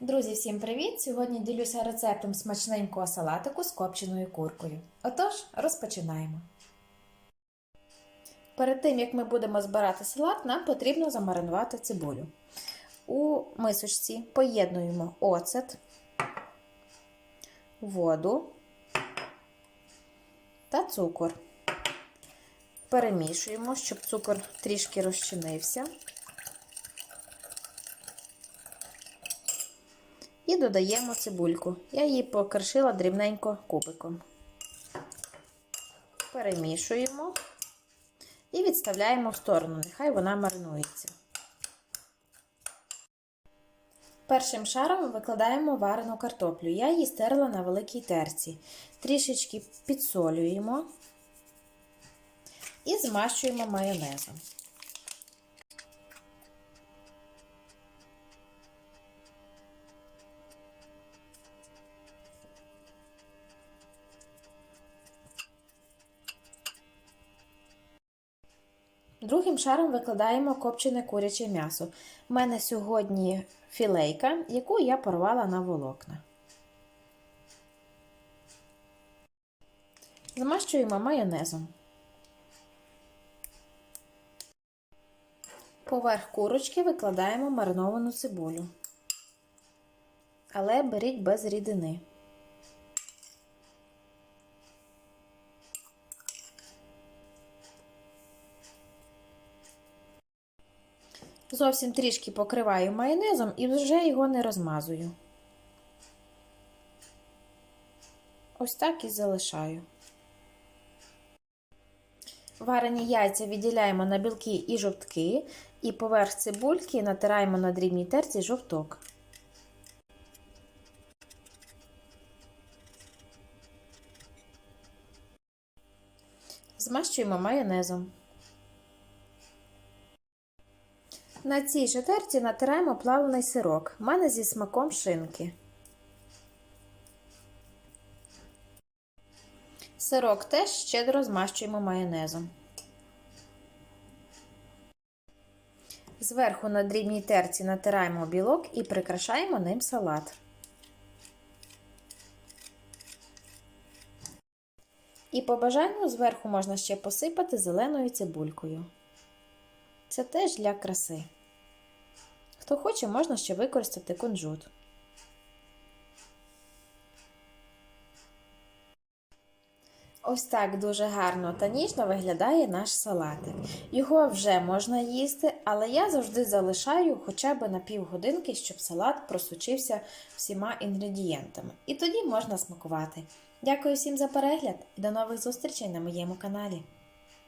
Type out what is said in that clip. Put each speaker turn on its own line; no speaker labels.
Друзі, всім привіт! Сьогодні ділюся рецептом смачненького салатику з копченою куркою. Отож, розпочинаємо. Перед тим, як ми будемо збирати салат, нам потрібно замаринувати цибулю. У мисочці поєднуємо оцет, воду та цукор. Перемішуємо, щоб цукор трішки розчинився. І додаємо цибульку. Я її покришила дрібненько кубиком. Перемішуємо і відставляємо в сторону, нехай вона маринується. Першим шаром викладаємо варену картоплю. Я її стерла на великій терці. Трішечки підсолюємо і змащуємо майонезом. Другим шаром викладаємо копчене куряче м'ясо. У мене сьогодні філейка, яку я порвала на волокна. Змащуємо майонезом. Поверх курочки викладаємо мариновану цибулю. Але беріть без рідини. Зовсім трішки покриваю майонезом і вже його не розмазую. Ось так і залишаю. Варені яйця відділяємо на білки і жовтки, і поверх цибульки натираємо на дрібній терці жовток. Змащуємо майонезом. На цій же терці натираємо плавлений сирок. У мене зі смаком шинки. Сирок теж щедро змащуємо майонезом. Зверху на дрібній терці натираємо білок і прикрашаємо ним салат. І по бажанню зверху можна ще посипати зеленою цибулькою. Це теж для краси. Хто хоче, можна ще використати кунжут. Ось так дуже гарно та ніжно виглядає наш салатик. Його вже можна їсти, але я завжди залишаю хоча б на півгодинки, щоб салат просучився всіма інгредієнтами. І тоді можна смакувати. Дякую всім за перегляд і до нових зустрічей на моєму каналі.